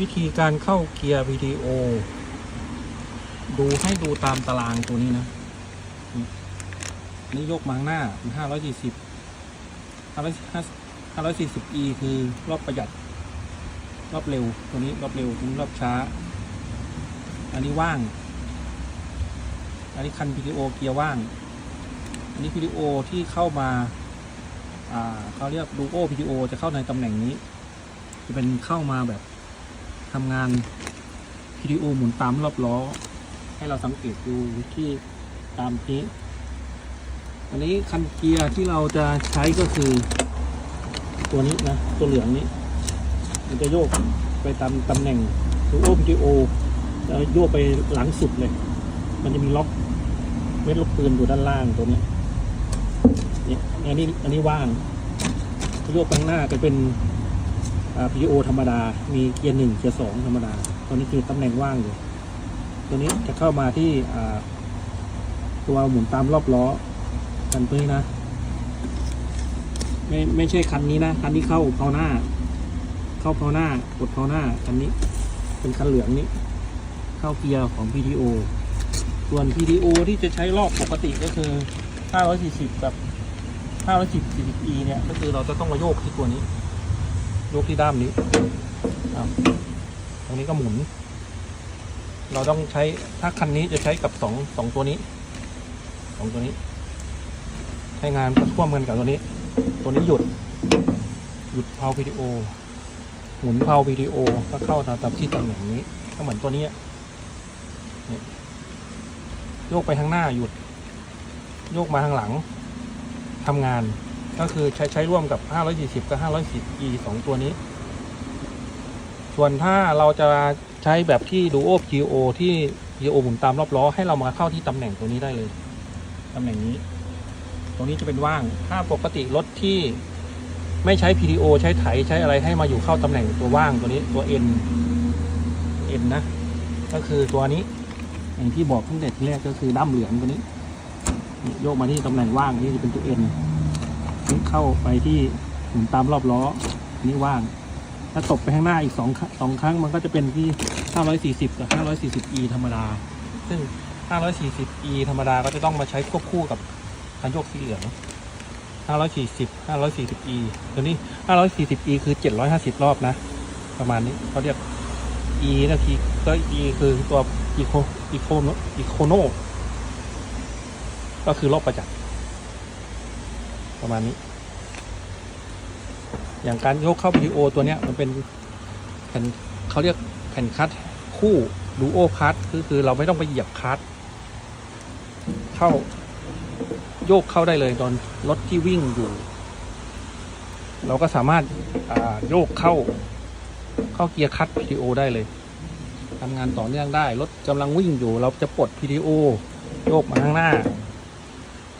วิธีการเข้าเกียร์วิดีโอ ดูให้ดูตามตารางตัวนี้นะ นี่ยกมาข้างหน้าห้าร้อยสี่สิบห้าร้อยห้าร้อยสี่สิบ e คือรอบประหยัด รอบเร็ว ตัวนี้รอบเร็วตัวนี้รอบช้า อันนี้ว่าง อันนี้คันวิดีโอเกียร์ว่าง อันนี้วิดีโอที่เข้ามาอ่าเขาเรียกดูโอวิดีโอจะเข้าในตำแหน่งนี้ จะเป็นเข้ามาแบบ ทำงานวิดีโอหมุนตามรอบล้อ ให้เราสังเกตดูที่ตามนี้อันนี้คันเกียร์ที่เราจะใช้ก็คือ ตัวนี้นะ ตัวเหลืองนี้ มันจะโยกไปตามตำแหน่งดูโอวิดีโอแล้วโยกไปหลังสุดเลย มันจะมีล็อกเม็ดลูกปืนอยู่ด้านล่างตัวนี้เนี่ยอันนี้อันนี้ว่างโยกไปข้างหน้าจะเป็น อ่า PO ธรรมดา มีเกียร์หนึ่งเกียร์สองธรรมดา ตัวนี้คือตำแหน่งว่างอยู่ ตัวนี้จะเข้ามาที่ตัวหมุนตามรอบล้อคันตัวนี้นะ ไม่ไม่ใช่คันนี้นะคันนี้เข้าเพาหน้า เข้าเพาหน้ากดเพาหน้าคันนี้ เป็นคันเหลืองนี้ เข้าเกียร์ของ PTO ส่วน PTO ที่จะใช้รอบปกติก็คือ 540กับ510 40e เนี่ย ก็คือเราจะต้องมาโยกที่ตัวนี้ ยกที่ด้ามนี้ตรงนี้ก็หมุน เราต้องใช้ถ้าคันนี้จะใช้กับสองสองตัวนี้สองตัวนี้ ใช้งานก็ท่วมกันกับตัวนี้ ตัวนี้หยุด หยุดเพาวิดีโอ หมุนเพาวิดีโอก็เข้าตามที่ตำแหน่งนี้ก็เหมือนตัวนี้โยกไปข้างหน้าหยุด โยกมาข้างหลังทำงาน ก็คือใช้ใช้ร่วมกับ 540 กับ 510e สองตัวนี้ ส่วนถ้าเราจะใช้แบบที่ Duo GO ที่ GO หมุนตามรอบล้อ ให้เรามาเข้าที่ตำแหน่งตัวนี้ได้เลย ตำแหน่งนี้ ตรงนี้จะเป็นว่าง ถ้าปกติรถที่ไม่ใช้ PDO ใช้ไถใช้อะไรให้มาอยู่เข้าตำแหน่งตัวว่างตัวนี้ตัว N N นะ ก็คือตัวนี้อย่างที่บอกตั้งแต่ทีแรกก็คือด้ามเหลืองตัวนี้ โยกมาที่ตำแหน่งว่างนี่จะเป็นตัว N นี่เข้าไปที่หมุนตามรอบล้ออันนี่ว่าง ถ้าตบไปข้างหน้าอีกสองครั้งสองครั้งมันก็จะเป็นที่ 540 กับ 540e ธรรมดา ซึ่ง 540e ธรรมดาก็จะต้องมาใช้ควบคู่กับคันโยกสีเหลือง 540 540e ตัวนี้ 540e คือ 750 รอบนะ ประมาณนี้เขาเรียก e นาทีก็ e คือตัว eco eco econo ก็คือรอบประจักษ์ ประมาณนี้ อย่างการยกเข้าวิดีโอตัวเนี้ยมันเป็นแผ่นเขาเรียกแผ่นคัดคู่ดูโอคัดคือคือเราไม่ต้องไปเหยียบคัดเข้าโยกเข้าได้เลยตอนรถที่วิ่งอยู่ เราก็สามารถโยกเข้า เข้าเกียร์คัด PTO ได้เลยทำงานต่อเนื่องได้ รถกำลังวิ่งอยู่ เราจะปลด PTO โยกมาข้างหน้า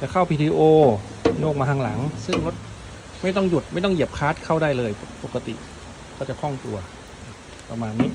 จะเข้า PTO โโยกมาข้างหลัง ซึ่งรถไม่ต้องหยุดไม่ต้องเหยียบคลัสเข้าได้เลย ปกติก็จะคล่องตัว ประมาณนี้